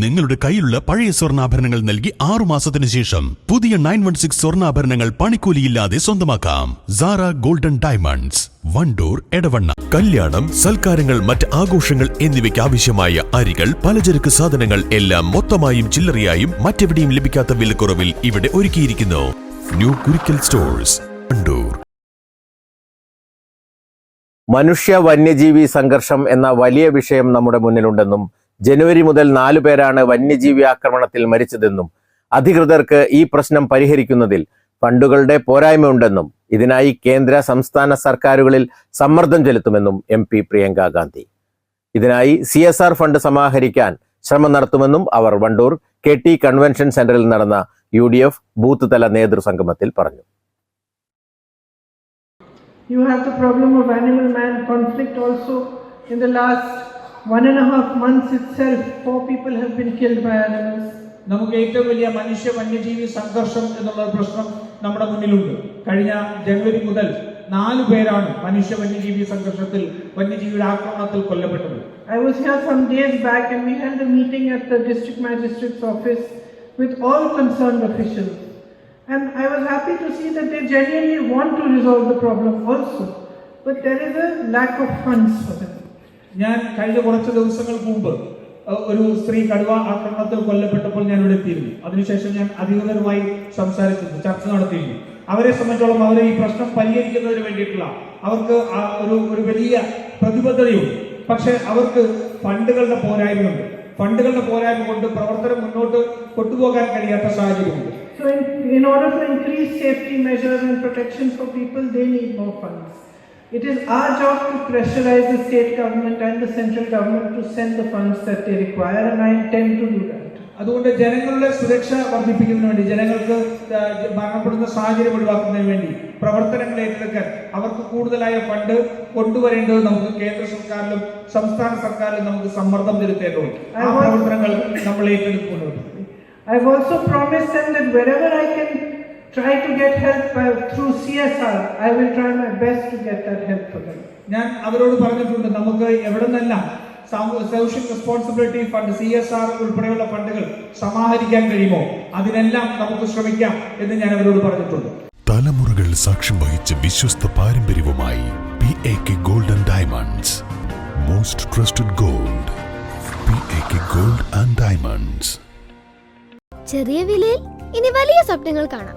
നിങ്ങളുടെ കയ്യിലുള്ള പഴയ സ്വർണാഭരണങ്ങൾ നൽകി ആറു മാസത്തിന് ശേഷം പുതിയ നയൻ വൺ സിക്സ് സ്വർണാഭരണങ്ങൾ പണിക്കൂലിയില്ലാതെ സ്വന്തമാക്കാം. Sara golden diamonds Wandoor Edavanna. കല്യാണം സൽക്കാരങ്ങൾ മറ്റ് ആഘോഷങ്ങൾ എന്നിവയ്ക്ക് ആവശ്യമായ അരികൾ പലചരക്ക് സാധനങ്ങൾ എല്ലാം മൊത്തമായും ചില്ലറയായും മറ്റെവിടെയും ലഭിക്കാത്ത വിലക്കുറവിൽ ഇവിടെ ഒരുക്കിയിരിക്കുന്നു. ന്യൂ കുരിക്കൽ സ്റ്റോഴ്സ് വണ്ടൂർ മനുഷ്യ വന്യജീവി സംഘർഷം എന്ന വലിയ വിഷയം നമ്മുടെ മുന്നിലുണ്ടെന്നും ജനുവരി മുതൽ നാലു പേരാണ് വന്യജീവി ആക്രമണത്തിൽ മരിച്ചതെന്നും അധികൃതർക്ക് ഈ പ്രശ്നം പരിഹരിക്കുന്നതിൽ ഫണ്ടുകളുടെ പോരായ്മയുണ്ടെന്നും ഇതിനായി കേന്ദ്ര സംസ്ഥാന സർക്കാരുകളിൽ സമ്മർദ്ദം ചെലുത്തുമെന്നും എം പി പ്രിയങ്ക ഗാന്ധി ഇതിനായി സി എസ് ആർ ഫണ്ട് സമാഹരിക്കാൻ ശ്രമം നടത്തുമെന്നും അവർ വണ്ടൂർ കെ ടി കൺവെൻഷൻ സെന്ററിൽ നടന്ന യു ഡി എഫ് ബൂത്ത് തല നേതൃസംഗമത്തിൽ പറഞ്ഞു You have the problem of animal man conflict also. In the last one and a half months itself, four people have been killed by animals. നമുക്ക് ഏറ്റവും വലിയ മനുഷ്യ വന്യജീവി സംഘർഷം എന്നുള്ള പ്രശ്നം നമ്മുടെ മുന്നിലുണ്ട് കഴിഞ്ഞ ജനുവരി മുതൽ നാല് പേരാണ് മനുഷ്യ വന്യജീവി സംഘർഷത്തിൽ വന്യജീവിയുടെ ആക്രമണത്തിൽ കൊല്ലപ്പെട്ടത് I was here some days back and we held a meeting at the district magistrate's office with all concerned officials. And I was happy to see that they genuinely want to resolve the problem also. But there is a lack of funds for them. ഞാൻ കഴിഞ്ഞ കുറച്ച് ദിവസങ്ങൾക്ക് മുമ്പ് ഒരു സ്ത്രീ കടുവ ആക്രമണത്തിൽ കൊല്ലപ്പെട്ടപ്പോൾ ഞാൻ ഇവിടെ എത്തിയിരുന്നു. അതിനുശേഷം ഞാൻ അധികൃതരുമായി സംസാരിച്ചിരുന്നു ചർച്ച നടത്തിയിരുന്നു. അവരെ സംബന്ധിച്ചോളം അവരെ ഈ പ്രശ്നം പരിഹരിക്കുന്നതിന് വേണ്ടിയിട്ടുള്ള അവർക്ക് ഒരു ഒരു വലിയ പ്രതിബദ്ധതയുണ്ട്. പക്ഷെ അവർക്ക് ഫണ്ടുകളുടെ പോരായ്മയുണ്ട്. ഫണ്ടുകളുടെ പോരായ്മ കൊണ്ട് പ്രവർത്തനം മുന്നോട്ട് കൊണ്ടുപോകാൻ കഴിയാത്ത സാഹചര്യമുണ്ട്. So in, in order to increase safety measures and protection for people, they need more funds. It is our job to pressurize the state government and the central government to send the funds that they require and I intend to do that. അതുകൊണ്ട് ജനങ്ങളുടെ സുരക്ഷ വർദ്ധിപ്പിക്കുന്നതിന് വേണ്ടി ജനങ്ങൾക്ക് മരണപ്പെടുന്ന സാഹചര്യം ഒഴിവാക്കുന്നതിന് വേണ്ടി പ്രവർത്തനങ്ങൾ ഏറ്റെടുക്കാൻ അവർക്ക് കൂടുതലായ ഫണ്ട് കൊണ്ടുവരേണ്ടത് നമുക്ക് കേന്ദ്ര സർക്കാരിലും സംസ്ഥാന സർക്കാരിലും നമുക്ക് സമ്മർദ്ദം ചെലുത്തേണ്ടതുണ്ട് ആ പ്രവർത്തനങ്ങൾ നമ്മൾ ഏറ്റെടുക്കുന്നുണ്ട് have also promised them that wherever I can try to get help by, through CSR, I will try my best to get that help for them. ഞാൻ അവരോട് പറഞ്ഞിട്ടുണ്ട് നമുക്ക് എവിടെ നിന്നെല്ലാം social responsibility fund C S R ഉൾപ്പെടെയുള്ള ഫണ്ടുകൾ സമാഹരിക്കാൻ കഴിയുമോ? അതിനെല്ലാം നമുക്ക് ശ്രമിക്കാം എന്ന് ഞാൻ അവരോട് പറഞ്ഞിട്ടുണ്ട്. തലമുറകൾ സാക്ഷ്യം വഹിച്ച വിശ്വസ്ത പാരമ്പര്യവുമായി P A K golden diamonds most trusted gold P A K gold and diamonds ചെറിയ വിലയിൽ ഇനി വലിയ സ്വപ്നങ്ങൾ കാണാം.